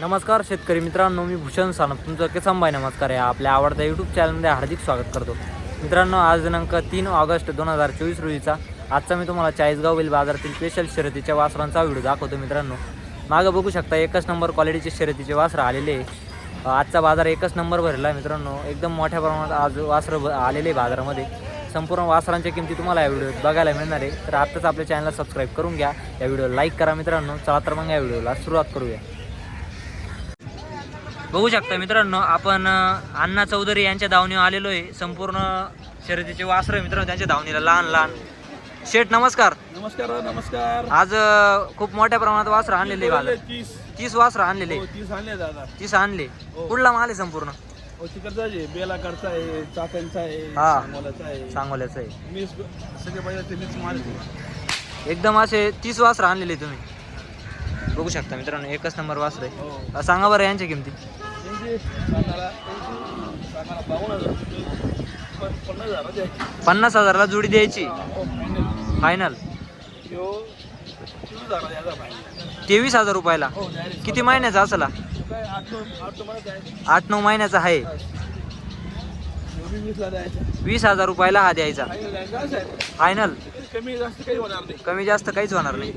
नमस्कार शेतकरी मित्रांनो मी भूषण सानप. तुमचं किसान भाई नमस्कार आहे आपल्या आवडत्या यूट्यूब चॅनलमध्ये हार्दिक स्वागत करतो. मित्रांनो आज दिनांक तीन ऑगस्ट दोन हजार चोवीस रोजीचा. आजचा मी तुम्हाला चाळीसगाव वेल बाजारातील स्पेशल शर्यतीच्या वासरांचा व्हिडिओ दाखवतो मित्रांनो. मागं बघू शकता एकच नंबर क्वालिटीचे शर्यतीचे वासरं आलेले आहे. आजचा बाजार एकच नंबर भरला आहे मित्रांनो. एकदम मोठ्या प्रमाणात आज वासरं आलेले आहे बाजारामध्ये. संपूर्ण वासरांच्या किमती तुम्हाला या व्हिडिओत बघायला मिळणार आहे. तर आत्ताच आपल्या चॅनलला सबस्क्राईब करून घ्या. या व्हिडिओला लाईक करा मित्रांनो. चला तर मग या व्हिडिओला सुरुवात करूया. बघू शकता मित्रांनो आपण अण्णा चौधरी यांच्या दावणीवर आलेलो आहे संपूर्ण शर्यतीचे वासर मित्रांनो त्यांच्या दावणीला लहान लहान. शेठ नमस्कार. नमस्कार नमस्कार. आज अ, खूप मोठ्या प्रमाणात वासरं आणलेले बाजार तीस. तीस वासरं आणलेले. हो तीस आणले दादा. तीस आणले. हो. कुठला माल आहे संपूर्ण? हो तिकडचा आहे बेलाकडचा आहे चाकणचा आहे हा. सांगोल्याचा आहे. सांगोल्याचं आहे. मीच सगळे पाहिजे ते मीच माल आहे. एकदम असे तीस वासरं आणलेले तुम्ही. बघू शकता मित्रांनो एकच नंबर वासर आहे. हो. अ, सांगा बरं यांच्या किमती? पन्नास हजारला जोडी द्यायची. फायनल तेवीस हजार रुपयाला. किती महिन्याचा असला? आठ नऊ महिन्याचा आहे. वीस हजार रुपयाला हा द्यायचा. फायनल कमी जास्त काहीच होणार नाही.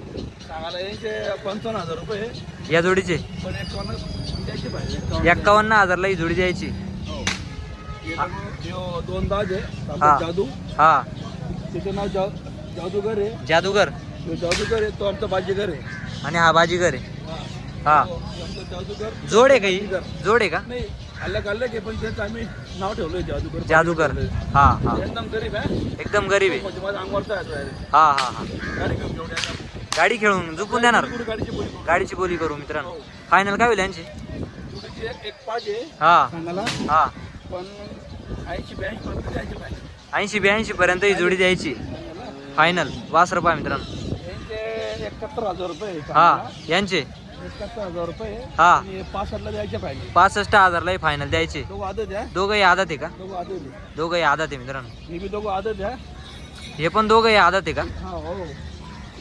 या जोडीचे. एक्कावन्न हजारला ही जोडी द्यायची. हो. दोन दाज आहे. हा. जादू. हा. त्याचं नाव जा जादूगर आहे. जादूगर. जादूगर आहे तो आमचा बाजीगर आहे. आणि हा बाजीगर आहे. हा. हो, आमचा जादूगर. जोड आहे काही. जोड आहे का? नाही अलग अलग आहे पण त्याचं आम्ही नाव ठेवलंय जादूगर. जादूगर. हा हा. एकदम गरीब आहे. एकदम गरीब आहे. म्हणजे माझा अंगवरचा आहे तो direct. हा हा हा. गाडी घेऊन घेऊन येणार. गाडी खेळून झुपून देणार. गाडीची बोली करू. गाडीची बोली करू मित्रांनो. फायनल काय होईल यांची? तुझी एक एक पाच आहे. हा. सांगायला. हा. पण ऐंशी ब्याऐंशी पर्यंत द्यायची पाहिजे. ऐंशी ब्याऐंशी पर्यंत ही जोडी द्यायची. फायनल वासर पहा मित्रांनो. यांचे एकाहत्तर हजार रुपये हा. सांगायला. यांचे? एकाहत्तर हजार रुपये हा. आणि पासष्टला द्यायचे पाहिजे पासष्ट हजारलाही फायनल द्यायचे. दोघं आदत आहे. दोघंही आदत आहे का? दोघं आदत आहे. दोघंही आदत आहे मित्रांनो. मी बी दोघं आदत आहे. हे पण दोघंही आदत आहे का? हा हो.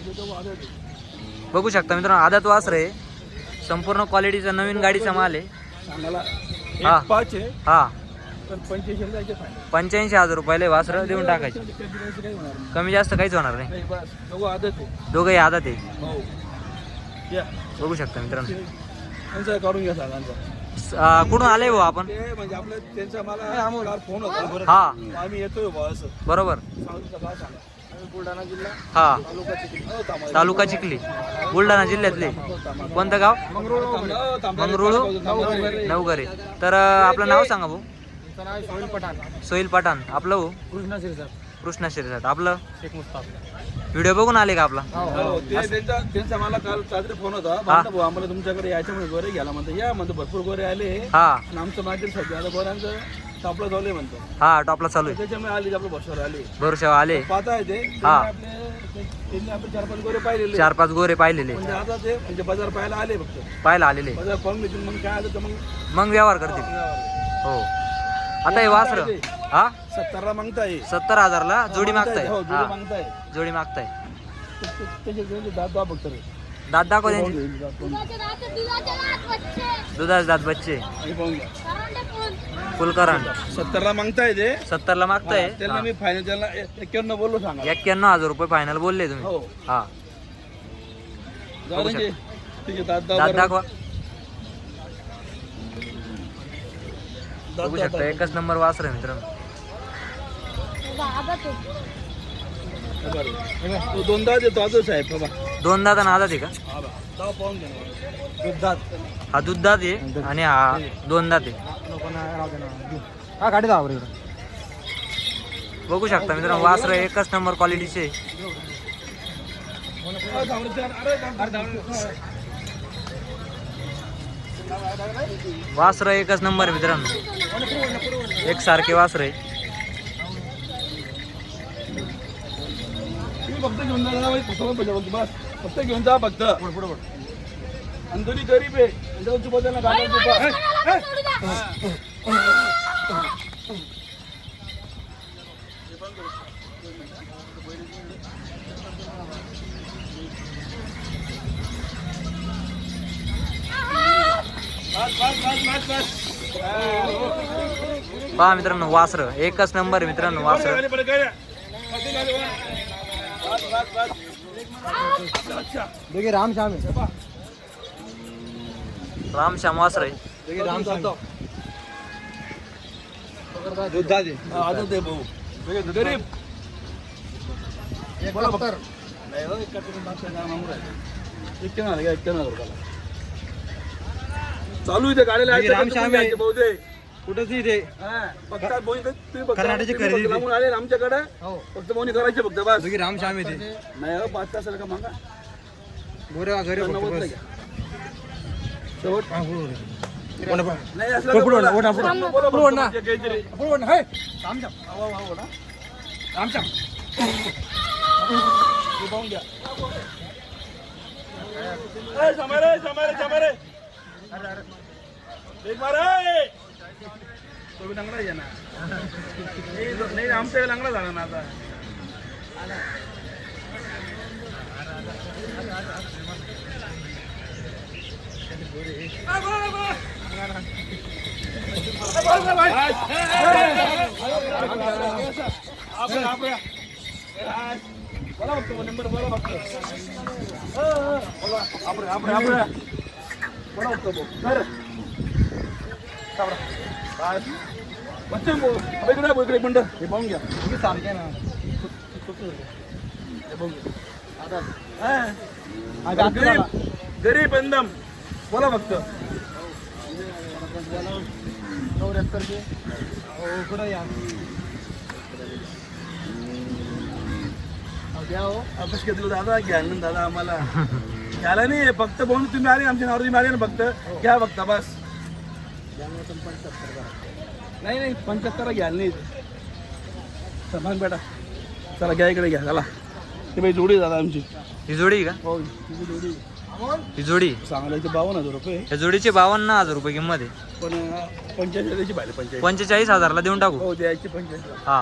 दोघं आदत बघू शकता मित्रांनो आदत वासर आहे संपूर्ण क्वालिटीचा नवीन गाडीचा माल आहे. सांगायला हा. एक पाच आहे. हा. पण पंच्याऐंशी हजार रुपयाला वासर देऊन टाकायचे. कधी द्यायचं काही होणार नाही. कमी जास्त काहीच होणार नाही. नाही बस. आदत आहे. दोघंही आदत आहे. हो. या. बघू शकता मित्रांनो. त्यांचा काढून घ्या स- कुठून आले हो आपण? ते म्हणजे आपलं त्यांचा मला काल फोन होता. हा. आम्ही येतोय असं. बरोबर. सांगा. बुलढाणा जिल्हा हा. तालुका चिखली. हो. तालुका चिखली. बुलढाणा जिल्ह्यातले. हो. कोणतं गाव? मंगरुळ. हो, नवघरे. तर आपलं नाव सांगा भाऊ. सोहेल पठाण. सोहिल पठाण. आपलं भाऊ? कृष्णा शिरसाट कृष्णा शिरसाट आपलं? शेख मुस्ताफ. व्हिडिओ बघून आले का आपला? हो ते त्यांचा त्यांचा मला काल रात्री फोन होता. भाऊ आम्हाला तुमच्याकडे यायचं म्हणजे गोरे घ्यायला म्हणतो या म्हणतो भरपूर गोरे आले. हा. आणि आमचं मार्केट सध्या गोऱ्यांचं म्हणतो. हा टॉपला चालू आहे. त्याच्यामुळे आली आपलं भरशावर आली. भरोशावर आले पाहता हा. त्यांनी चार पाच गोरे पाहिलेले. चार पाच गोरे पाहिलेले. म्हणजे आता ते म्हणजे बाजार पाहायला आले फक्त. पाहायला आलेले. बाजार पाहून घेतील मग काय आलं तर मग मग व्यवहार करतील. हो आता हे वासर हा? सत्तरला मागताय. सत्तर हजारला जोडी मागताय हो जोडी हा. मागताय. जोडी मागताय. त्याचे दाब बघतो रे. दात दाखव त्यांची. दुधाचे दात बच्चे. फुलकरण सत्तरला मागताय ते? सत्तरला मागताय? त्यांना मी फायनल त्याला एक्क्याण्णव बोललो सांगा. एक्क्याण्णव हजार रुपये फायनल बोलले तुम्ही. हो. हा. दात. दाखवा. बघू शकता. एकच नंबर वासर मित्रांनो. तो दोनदा देतो आजच साहेब बाबा. दोन दात आणि आदात आहे का? हा बा. दाव पाहून घे ना. दूध दात हा दूध दात आहे. आणि हा दोन दात आहे हा गाडी बघू शकता मित्रांनो वासर एकच नंबर क्वालिटीचे वासर एकच नंबर आहे मित्रांनो. एक सारखे वासर आहे. फक्त घेऊन जा ना, फक्त पहिले फक्त बस फक्त घेऊन जा फक्त आणि तुम्ही गरीब आहे त्याच्यावर चुपा त्यांना गाड्या चुपा बस बस बस बस बस पहा मित्रांनो वासर एकच नंबर मित्रांनो वासर देखिए राम श्याम है। राम श्याम वासर आहे देखिए राम श्याम। दुधा दे आदत आहे भाऊ गरीब। एकाहत्तर नाही हो, एकाहत्तर मागच्या दहा मागून राहिले. एक्क्याण्णव आले का? एक्क्याण्णव रुपयाला. चालू इथे गाडीला हे। रामश्याम आहे. बहुते कुठंच फक्त तुम्ही फक्त- कर्नाटकची तुम्ही खरेदी फक्त लांबून आले आमच्याकडे हो फक्त बोनी करायचे फक्त बस देखिए राम श्याम आहे ते नाही हो, पाच तासाला का मागा गोरे घरी फक्त बस घ्या. शेवट हा, पुढं ओढ. कोणा पा- नाही असलं पुढं, तर पुढं, बोला. ओढा, पुढं. बोला, बोला, पुढं ओढ ना. म्हणजे काहीतरी. पुढं ओढ ना, हे. राम श्याम अहो, अहो, ओढा. राम श्याम हे पाहून घ्या. ए, समोर आहे, समोर आहे, समोर आहे. एक मार आहे. तो बी लंगडा नाही, लंगडा झाला ना आता बोला बघतो नंबर बोला बघतो बोला आपण आपण आपण बोला बघतो भाऊ कर सावरा. बस. बच्चन भाऊ इकडे एक मिनिटं हे पाहून घ्या तुम्ही सारखे ना हे पाहून घ्या आता हा. हा, गरीब गरीब एकदम बोला फक्त चौऱ्याहत्तर के हो कुठं या अहो, द्या हो अभ्यास घेतलो दादा घ्या ना दादा आम्हाला घ्यायला नाही फक्त बोलून तुम्ही आले आमच्या नावावर तुम्ही आले ना फक्त घ्या फक्त बस नाही नाही पंच्याहत्तर घ्यायला नाही समान बेटा. चला घ्या इकडे घ्या. चला. ते बाई जोडी दादा आमची. ही जोडी का? हो तिची जोडी ही जोडी सांगायला इथे बावन्न हजार रुपये या जोडीचे बावन्न हजार रुपये किंमत आहे. पण द्यायची पाहिजे पंच्याऐंशी पंचेचाळीस. हजारला देऊन टाकू? हो द्यायची पंच्याऐंशी हा.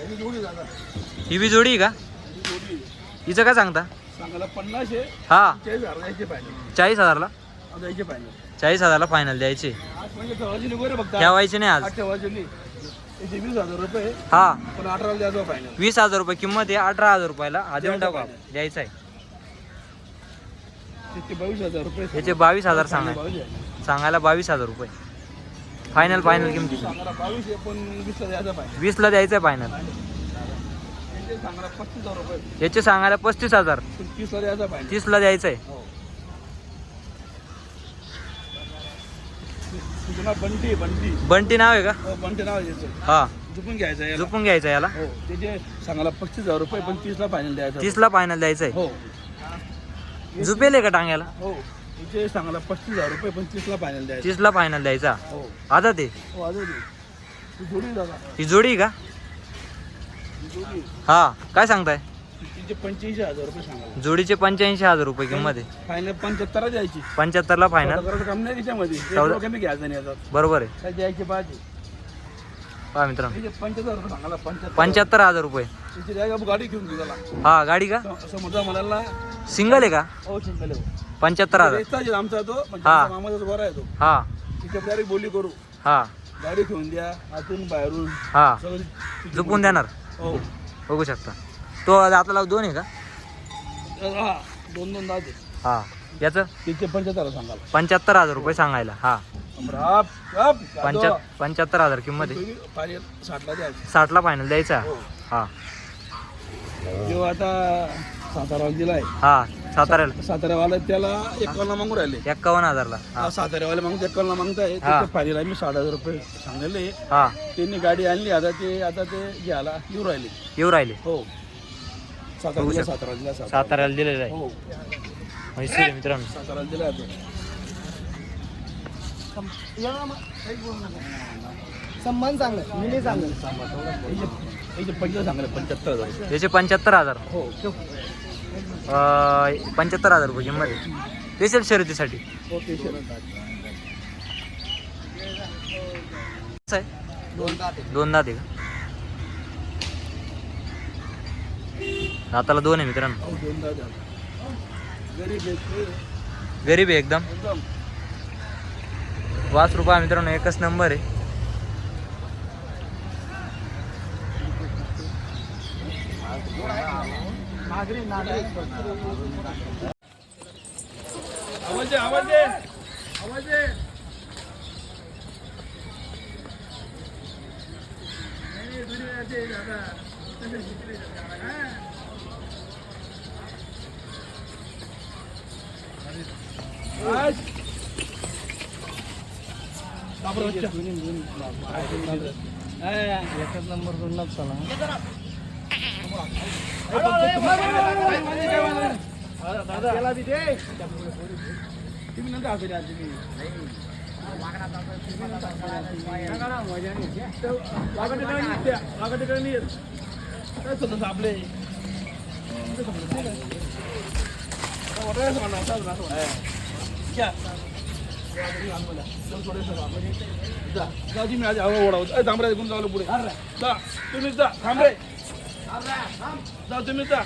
आणि जोडी दादा. ही बी जोडी आहे का? ही जोडी हिचं काय सांगता? सांगायला पन्नास आहे. हा. चाळीस हजार द्यायचे पाहिजे. चाळीस हजारला? द्यायचे पाहिजे. चाळीस हजारला फायनल द्यायचे. ठेवायची नाही आज. वीस हा. वीस हजार रुपये किंमत आहे अठरा हजार रुपयाला हा देऊन टाकू. द्यायचा आहे. याचे बावीस हजार आहे. सांगायला बावीस हजार रुपये. फायनल फायनल किमती. पण वीसला द्यायचं आहे फायनल याचे सांगायला पस्तीस हजार. पण तीसला द्यायचं आहे. हो नाव बंटी बंटी. बंटी नाव आहे का? हो बंटी नाव हा. झुकून घ्यायचं याला. झोपून घ्यायचं याला? हो सांगायला पस्तीस हजार रुपये पण तीसला फायनल द्यायचं तीसला फायनल द्यायचं हो. आहे झुपेल आहे का टांग्याला हो त्याचे सांगायला पस्तीस हजार रुपये पण तीसला फायनल द्यायचं. तीसला फायनल द्यायचा? हो. आता ते? हो अजून तू. जोडी दादा. ही जोडी आहे का? ही जोडी हा काय सांगताय? तिचे पंच्याऐंशी हजार रुपये सांगायला. जोडीचे पंच्याऐंशी हजार रुपये किंमत आहे. फायनल पंच्याहत्तर द्यायची. पंच्याहत्तरला फायनल करायचं काम नाही त्याच्यामध्ये. एक चौदा- रुपया कमी घ्यायचं नाही याच्यात बरोबर आहे. काय द्यायचे पाहिजे? पहा मित्रांनो. पंच्याहत्तर रुपये सांगायला पंच्याहत्तर पंच्याहत्तर हजार रुपये. तिची गाडी घेऊन हा गाडी का? समजा म्हणाला सिंगल आहे का? हो चिंतले पंच्याहत्तर हजार. आमचा तो म्हणजे हा. आमचा मामाचाच बरा आहे तो. हा. तिच्या डायरेक्ट बोली करू. हा. गाडी घेऊन द्या आतून बाहेरून हा. सगळं तिची झोपून देणार? हो. बघू शकता. तो आपल्याला दोन आहे का? हा दोन दोन दहा दे. हा. याचं? तिचे पंच्याहत्तर सांगायला. पंच्याहत्तर हजार रुपये सांगायला हा. पंच्या पंच्याहत्तर हजार किंमत आहे. साठला द्यायचं साठला फायनल द्यायचा? हो. हा. जेव्हा आता साताराला दिलाय हा साताऱ्याला. साताऱ्यावाला त्याला एकावन्न मागून राहिले. एक्कावन्न हजारला. हा. साताऱ्यावाले मागून एकावन्न मागताय फायनल आम्ही साठ हजार रुपये सांगले. हा. त्यांनी गाडी आणली. आता ते आता ते घ्यायला येऊ राहिले. येऊ राहिले. हो. सातारा जिल्हा सातारा साताऱ्याला. दिलेलं आहे. हो. म्हैसूर आहे मित्रांनो. सातारा जिल्हा आहे तो. सन्मान चांगलं मी नाही चांगलं पंच्याहत्तर हजार. रुपये. याचे पंच्याहत्तर हजार? हो. अं, पंच्याहत्तर हजार रुपये किंमत आहे. स्पेशल शर्यतीसाठी? ओके सर कसं आहे. दोन दाते दोन दात आहे का? दाताला दोन आहे मित्रांनो. हो गरीब आहे ते. गरीब आहे एकदम. एकदम. वास रुपया मित्रांनो एकच नंबर आहे. आवाज दे आवाज दे. आवाज एकच नंबर दोनलाच चला दादा बी दे तुम्ही नंतर असू द्या तुम्ही वाघाटेकडे आपले जा तुम्ही आज हवा ओढावं थांबरे कोण जावलं पुढे जा तुम्ही जा थांबरे जा तुम्ही जा